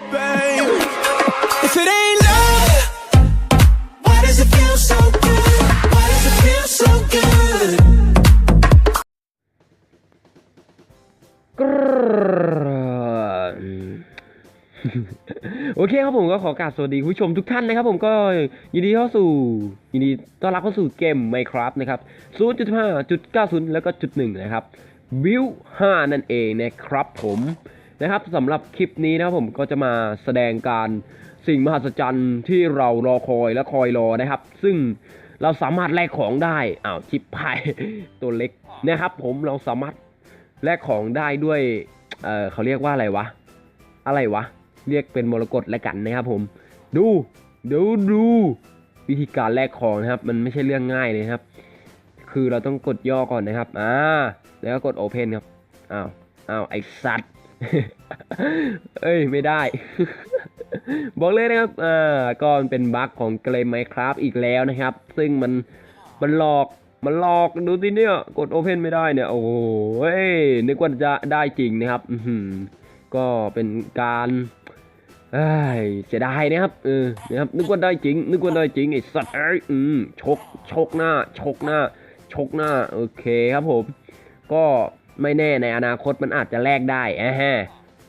โอเคครับผมก็ขอกราบสวัสดีผู้ชมทุกท่านนะครับผมก็ยินดีเข้าสู่ยินดีต้อนรับเข้าสู่เกม Minecraft นะครับ 0.5.90 แล้วก็จุดหนึ่งนะครับวิว5นั่นเองนะครับผม นะครับสำหรับคลิปนี้นะครับผมก็จะมาแสดงการสิ่งมหัศจรรย์ที่เรารอคอยและคอยรอนะครับ ซึ่งเราสามารถแลกของได้อ้าวชิปพายตัวเล็กนะครับ ผมเราสามารถแลกของได้ด้วยเออเขาเรียกว่าอะไรวะ อะไรวะ เรียกเป็นมรกตแล้วกันนะครับผม ดูเดูดูวิธีการแลกของนะครับ มันไม่ใช่เรื่องง่ายเลยครับ คือเราต้องกดย่อก่อนนะครับอ่าแล้วก็กด Open ครับอ้าวอ้าวไอสัตว์ เอ้ยไม่ได้ บอกเลยนะครับ อ่าก็เป็นบั๊กของเกม Minecraft อีกแล้วนะครับ ซึ่งมันมันหลอกมันหลอกดูสิเนี่ย กด Open ไม่ได้เนี่ย โอ้โหเฮ้ยนึกว่าจะได้จริงนะครับ อืก็เป็นการเอ้ยเสียดายนะครับเออนะครับ นึกว่าได้จริง นึกว่าได้จริงไอ้สัตว์เอ้ยอืมชกชกหน้า ชกหน้า ชกหน้า โอเคครับผม ก็ ไม่แน่ในอนาคตมันอาจจะแลกได้อะฮะ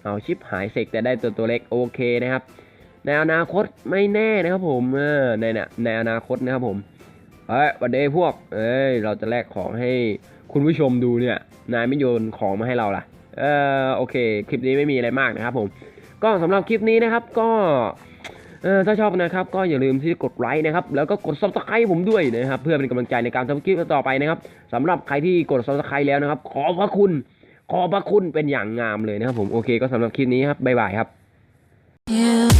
เอาชิปหายเสกแต่ได้ตัวตัวเล็กโอเคนะครับ ในอนาคตไม่แน่นะครับผมเออในเนี่ยในอนาคตนะครับผมเอ้ยวันเดย์พวก เอ้ยเราจะแลกของให้คุณผู้ชมดูเนี่ย นายไม่โยนของมาให้เราล่ะ เออโอเค คลิปนี้ไม่มีอะไรมากนะครับผม ก็สำหรับคลิปนี้นะครับก็ เออถ้าชอบนะครับก็อย่าลืมที่กดไลค์นะครับแล้วก็กด subscribe ผมด้วยนะครับเพื่อเป็นกำลังใจในการทำคลิปต่อไปนะครับสำหรับใครที่กด subscribe แล้วนะครับ ขอบพระคุณ ขอบพระคุณเป็นอย่างงามเลยนะครับผมโอเคก็สำหรับคลิปนี้ครับบ๊ายบายครับ yeah.